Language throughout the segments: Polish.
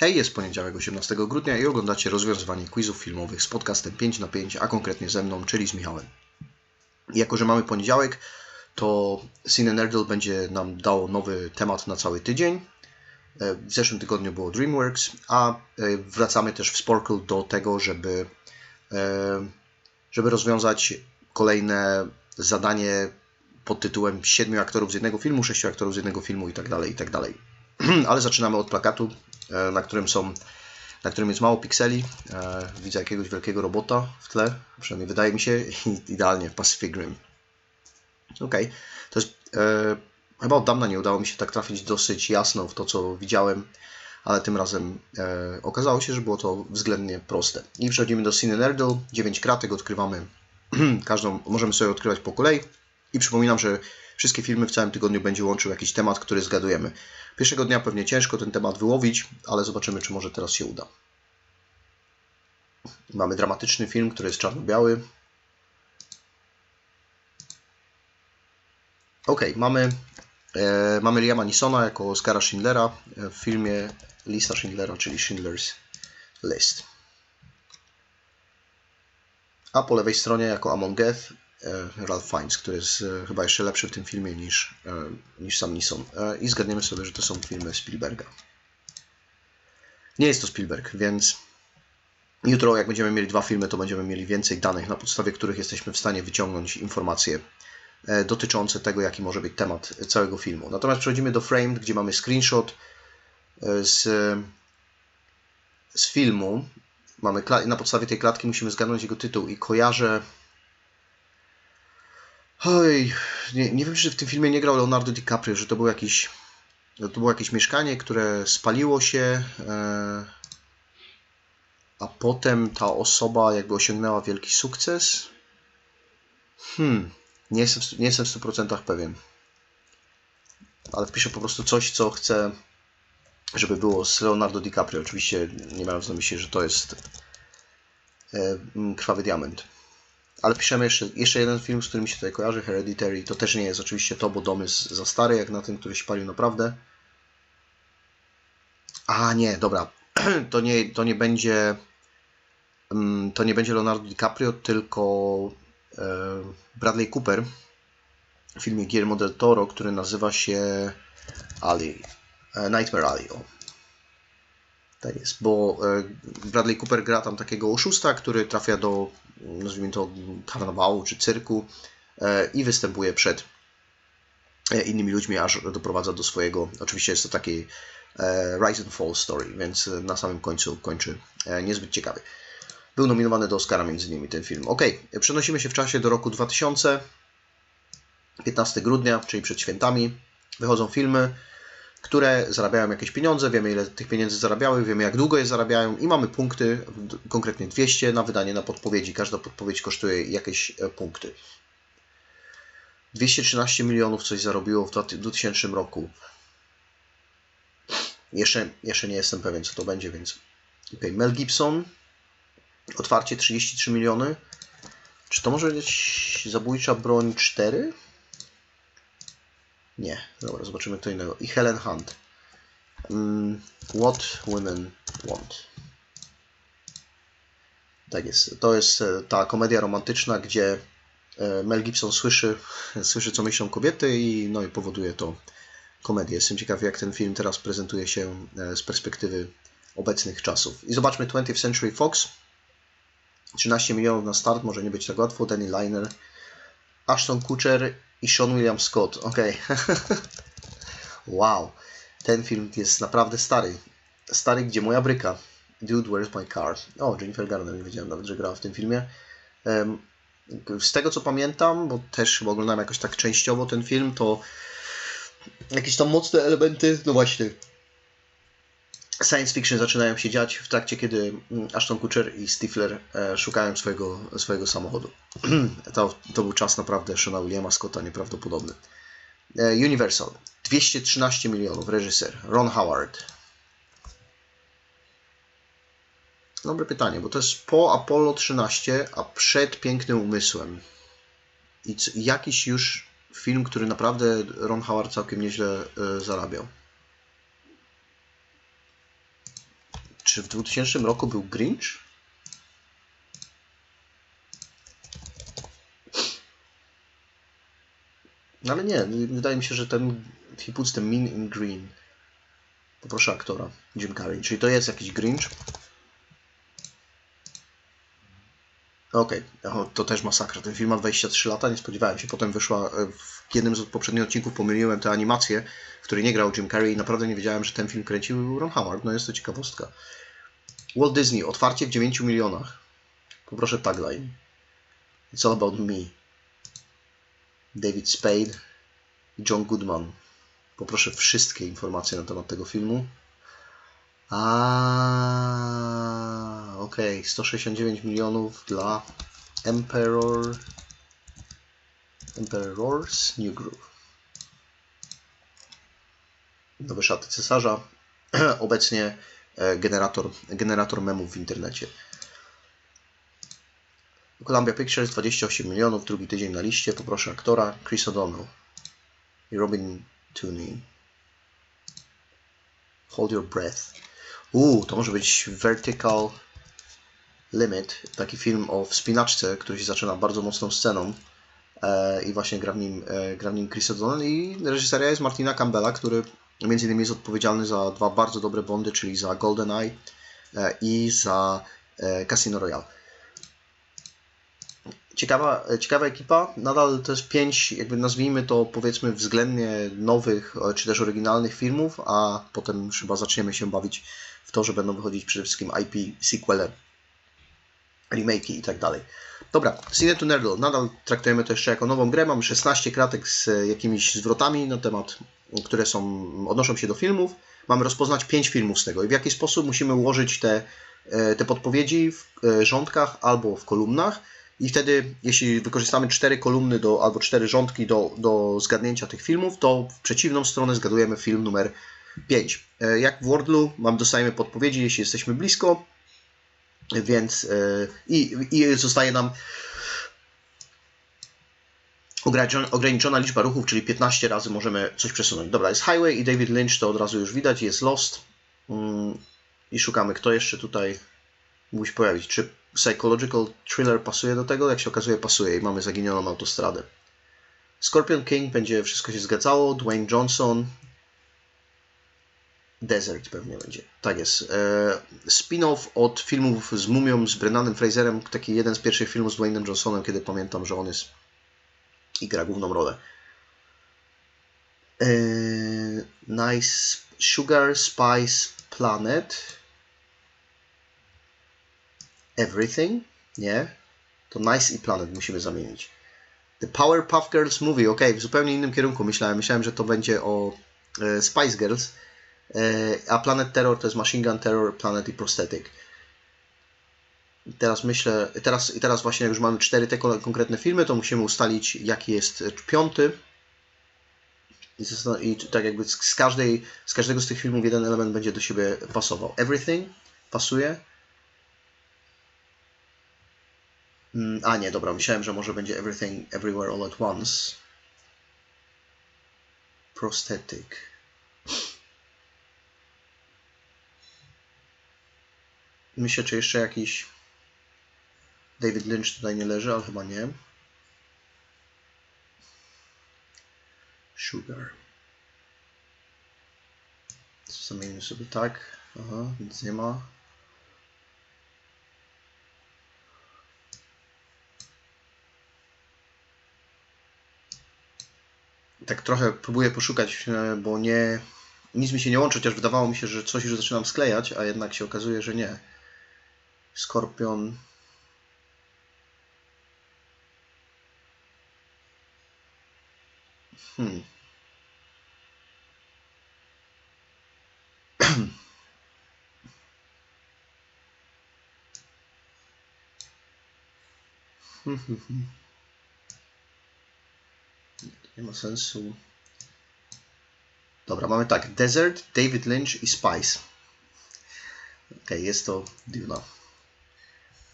Hej, jest poniedziałek 18 grudnia i oglądacie rozwiązywanie quizów filmowych z podcastem 5 na 5, a konkretnie ze mną, czyli z Michałem. Jako, że mamy poniedziałek, to Cine Nerdle będzie nam dało nowy temat na cały tydzień. E, W zeszłym tygodniu było DreamWorks, a e, wracamy też w Sporkle do tego, żeby, e, żeby rozwiązać kolejne zadanie pod tytułem 7 aktorów z jednego filmu, 6 aktorów z jednego filmu i tak dalej, i tak. Ale zaczynamy od plakatu, na którym są, na którym jest mało pikseli. E, Widzę jakiegoś wielkiego robota w tle, przynajmniej wydaje mi się, idealnie Pacific Rim. Okej, to jest e, chyba od dawna nie udało mi się tak trafić dosyć jasno w to, co widziałem, ale tym razem e, okazało się, że było to względnie proste. I przechodzimy do Cine Nerdle, 9 kratek, odkrywamy każdą, możemy sobie odkrywać po kolei. I przypominam, że wszystkie filmy w całym tygodniu będzie łączył jakiś temat, który zgadujemy. Pierwszego dnia pewnie ciężko ten temat wyłowić, ale zobaczymy, czy może teraz się uda. Mamy dramatyczny film, który jest czarno-biały. Ok, mamy, e, mamy Liama Nisona jako Oscara Schindlera w filmie Lista Schindlera, czyli Schindler's List. A po lewej stronie jako Amon Geth e, Ralph Fiennes, który jest e, chyba jeszcze lepszy w tym filmie niż, e, niż sam Nison. E, I zgadniemy sobie, że to są filmy Spielberga. Nie jest to Spielberg, więc jutro, jak będziemy mieli dwa filmy, to będziemy mieli więcej danych, na podstawie których jesteśmy w stanie wyciągnąć informacje e, dotyczące tego, jaki może być temat całego filmu. Natomiast przechodzimy do Framed, gdzie mamy screenshot e, z, z filmu. Mamy na podstawie tej klatki musimy zgadnąć jego tytuł i kojarzę. Oj, nie, nie wiem, czy w tym filmie nie grał Leonardo DiCaprio, że to był jakiś. To było jakieś mieszkanie, które spaliło się, e, a potem ta osoba jakby osiągnęła wielki sukces. Hmm, nie jestem, nie jestem w 100% pewien. Ale wpiszę po prostu coś, co chcę, żeby było z Leonardo DiCaprio. Oczywiście nie mając na myśli, że to jest e, Krwawy Diament. Ale piszemy jeszcze, jeszcze jeden film, z którym się tutaj kojarzy, Hereditary. To też nie jest oczywiście to, bo dom jest za stary, jak na tym, który się palił naprawdę. A nie, dobra. To nie, to nie będzie. mm, To nie będzie Leonardo DiCaprio, tylko e, Bradley Cooper w filmie Guillermo del Toro, który nazywa się Ali. E, Nightmare Alley. O. Tak jest, bo e, Bradley Cooper gra tam takiego oszusta, który trafia do, nazwijmy to, karnawału czy cyrku e, i występuje przed e, innymi ludźmi, aż doprowadza do swojego. Oczywiście jest to taki e, Rise and Fall story, więc na samym końcu kończy niezbyt ciekawy. Był nominowany do Oscara między innymi ten film. Ok, przenosimy się w czasie do roku 2000, 15 grudnia, czyli przed świętami. Wychodzą filmy, które zarabiają jakieś pieniądze, wiemy ile tych pieniędzy zarabiały, wiemy jak długo je zarabiają i mamy punkty, konkretnie 200 na wydanie na podpowiedzi. Każda podpowiedź kosztuje jakieś e, punkty. 213 milionów coś zarobiło w 2000 roku. Jeszcze, jeszcze nie jestem pewien co to będzie, więc... Okay. Mel Gibson, otwarcie 33 miliony. Czy to może być zabójcza broń 4? Nie, dobra, zobaczymy kto innego. I Helen Hunt. Mm, What Women Want. Tak jest. To jest e, ta komedia romantyczna, gdzie e, Mel Gibson słyszy, słyszy co myślą kobiety i, no, i powoduje to komedię. Jestem ciekaw, jak ten film teraz prezentuje się e, z perspektywy obecnych czasów. I zobaczmy 20th Century Fox. 13 milionów na start, może nie być tak łatwo. Danny Liner, Ashton Kutcher i Sean William Scott. Okej. wow. Ten film jest naprawdę stary. Stary, gdzie moja bryka. Dude, where's my car? O, Jennifer Garner, nie wiedziałem nawet, że grała w tym filmie. Z tego co pamiętam, bo też chyba oglądałem jakoś tak częściowo ten film, to jakieś tam mocne elementy, no właśnie, science fiction zaczynają się dziać w trakcie, kiedy mm, Ashton Kutcher i Stifler e, szukają swojego, swojego samochodu. to, to był czas naprawdę Shona Williama Scotta nieprawdopodobny. E, Universal. 213 milionów. Reżyser Ron Howard. Dobre pytanie, bo to jest po Apollo 13, a przed Pięknym Umysłem. I jakiś już film, który naprawdę Ron Howard całkiem nieźle e, zarabiał. Czy w 2000 roku był Grinch? No ale nie, wydaje mi się, że ten he puts the mean in green. Poproszę aktora, Jim Carrey. Czyli to jest jakiś Grinch? Okej, okay. to też masakra. Ten film ma 23 lata, nie spodziewałem się. Potem wyszła, e, w jednym z poprzednich odcinków pomyliłem tę animację, w której nie grał Jim Carrey i naprawdę nie wiedziałem, że ten film kręcił Ron Howard. No jest to ciekawostka. Walt Disney, otwarcie w 9 milionach. Poproszę tagline. It's all about me. David Spade i John Goodman. Poproszę wszystkie informacje na temat tego filmu. A, okay. 169 milionów dla Emperor Emperor's New Groove. Nowe szaty cesarza. Obecnie e, generator, generator memów w internecie. Columbia Pictures 28 milionów, drugi tydzień na liście. Poproszę aktora Chris O'Donnell i Robin Tooney. Hold Your Breath. Uuu, to może być Vertical Limit, taki film o wspinaczce, który się zaczyna bardzo mocną sceną e, i właśnie gra w nim, e, gra w nim Chris O'Donnell i reżyseria jest Martina Campbella, który między innymi jest odpowiedzialny za dwa bardzo dobre bondy, czyli za GoldenEye e, i za e, Casino Royale. Ciekawa, ciekawa ekipa, nadal to jest pięć, jakby nazwijmy to powiedzmy względnie nowych e, czy też oryginalnych filmów, a potem chyba zaczniemy się bawić w to, że będą wychodzić przede wszystkim IP, sequele, remake'i i tak dalej. Dobra, Cine to Nerdle, nadal traktujemy to jeszcze jako nową grę, mamy 16 kratek z jakimiś zwrotami na temat, które są, odnoszą się do filmów. Mamy rozpoznać 5 filmów z tego i w jaki sposób musimy ułożyć te, e, te podpowiedzi w e, rządkach albo w kolumnach i wtedy, jeśli wykorzystamy cztery kolumny do, albo cztery rządki do, do zgadnięcia tych filmów, to w przeciwną stronę zgadujemy film numer 5. E, jak w Wordlu, mam, dostajemy podpowiedzi, jeśli jesteśmy blisko, więc e, i, i zostaje nam ograniczona liczba ruchów, czyli 15 razy możemy coś przesunąć. Dobra, jest Highway i David Lynch, to od razu już widać, jest Lost. Mm, I szukamy, kto jeszcze tutaj musi pojawić. Czy psychological thriller pasuje do tego? Jak się okazuje, pasuje i mamy zaginioną autostradę. Scorpion King będzie wszystko się zgadzało. Dwayne Johnson. Desert pewnie będzie. Tak jest. E, spin-off od filmów z Mumią, z Brennanem Fraserem. Taki jeden z pierwszych filmów z Dwayne'em Johnsonem, kiedy pamiętam, że on jest i gra główną rolę. E, nice Sugar Spice Planet. Everything? Nie. To Nice i Planet musimy zamienić. The Powerpuff Girls Movie, ok, w zupełnie innym kierunku myślałem. Myślałem, że to będzie o e, Spice Girls, a Planet Terror to jest Machine Gun Terror, Planet i Prosthetic. I teraz myślę, teraz, i teraz właśnie jak już mamy cztery te konkretne filmy, to musimy ustalić jaki jest piąty. I, I tak jakby z, każdej, z każdego z tych filmów jeden element będzie do siebie pasował. Everything pasuje. Mm, a nie, dobra, myślałem, że może będzie Everything Everywhere All at Once. Prosthetic. Myślę, czy jeszcze jakiś David Lynch tutaj nie leży, ale chyba nie. Sugar. Zamienimy sobie tak. Aha, nic nie ma. tak trochę próbuję poszukać, e, bo nie, nic mi się nie łączy, chociaż wydawało mi się, że coś już zaczynam sklejać, a jednak się okazuje, że nie. Skorpion. Hmm. Nie ma sensu. Dobra, mamy tak. Desert, David Lynch i Spice. Ok, jest to dziwna.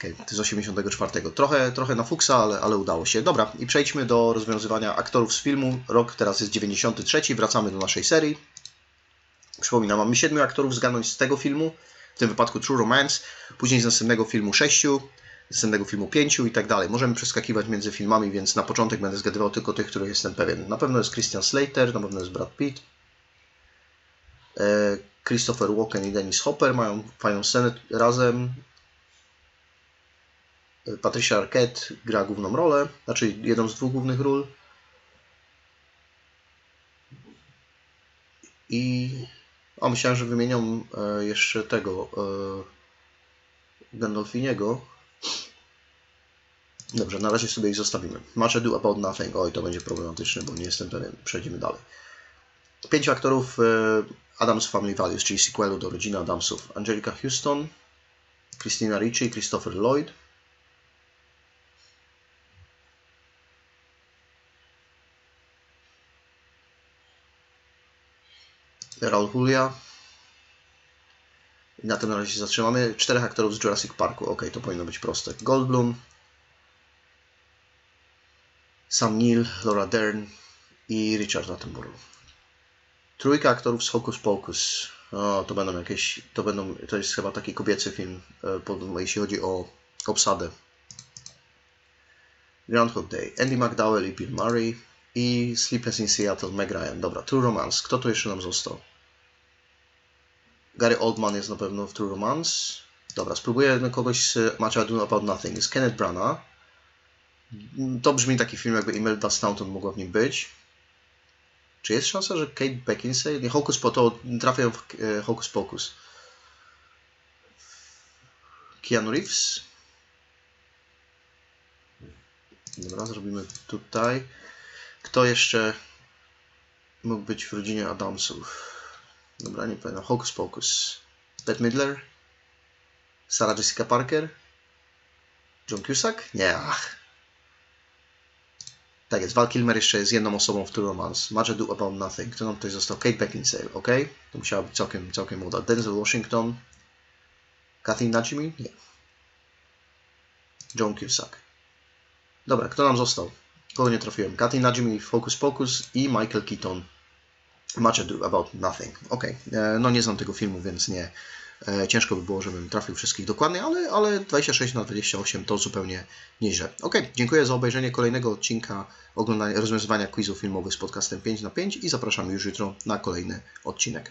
Ok, to jest 84. Trochę, trochę na fuksa, ale, ale udało się. Dobra, i przejdźmy do rozwiązywania aktorów z filmu. Rok teraz jest 93. Wracamy do naszej serii. Przypominam, mamy siedmiu aktorów zgadnąć z tego filmu. w tym wypadku True Romance, później z następnego filmu 6, z następnego filmu 5 i tak dalej. Możemy przeskakiwać między filmami, więc na początek będę zgadywał tylko tych, których jestem pewien. Na pewno jest Christian Slater, na pewno jest Brad Pitt, e, Christopher Walken i Dennis Hopper mają fajną scenę razem. Patricia Arquette gra główną rolę, znaczy jedną z dwóch głównych ról. I o, myślałem, że wymienią e, jeszcze tego e, Gandolfiniego. Dobrze, na razie sobie ich zostawimy. Much Ado About Nothing. Oj, to będzie problematyczne, bo nie jestem pewien. Przejdziemy dalej. Pięciu aktorów e, Adams Family Values, czyli sequelu do Rodziny Adamsów. Angelica Houston, Christina Ricci, Christopher Lloyd. Raul Julia. I na tym na razie się zatrzymamy. Czterech aktorów z Jurassic Parku. Ok, to powinno być proste. Goldblum, Sam Neill, Laura Dern i Richard Attenborough. Trójka aktorów z Hocus Pocus. O, to będą jakieś, to będą, to jest chyba taki kobiecy film, e, jeśli chodzi o obsadę. Groundhog Day, Andy McDowell i Bill Murray i Sleepless in Seattle, Meg Ryan. Dobra, True Romance. Kto tu jeszcze nam został? Gary Oldman jest na pewno w True Romance. Dobra, spróbuję na kogoś z Much Ado About Nothing. Jest Kenneth Branagh. To brzmi taki film, jakby Imelda Staunton mogła w nim być. Czy jest szansa, że Kate Beckinsale? Nie, Hocus Pocus, to trafiają w e, Hocus Pocus. Keanu Reeves. Dobra, zrobimy tutaj. Kto jeszcze mógł być w rodzinie Adamsów? Dobra, nie pamiętam. Hocus Pocus. Bette Midler? Sarah Jessica Parker? John Cusack? Nie, ach. Tak jest, Val Kilmer jeszcze jest jedną osobą w True Romance. Much Ado About Nothing. Kto nam tutaj został? Kate Beckinsale, ok? To musiała być całkiem, całkiem młoda. Denzel Washington. Kathy Najimy? Nie. John Cusack. Dobra, kto nam został? Kogo nie trafiłem? Kathy Najimy Focus Pocus i Michael Keaton. Much Ado About Nothing. Ok, e, no nie znam tego filmu, więc nie. E, ciężko by było, żebym trafił wszystkich dokładnie, ale, ale 26 na 28 to zupełnie nieźle. Ok, dziękuję za obejrzenie kolejnego odcinka oglądania, rozwiązywania quizów filmowych z podcastem 5 na 5 i zapraszam już jutro na kolejny odcinek.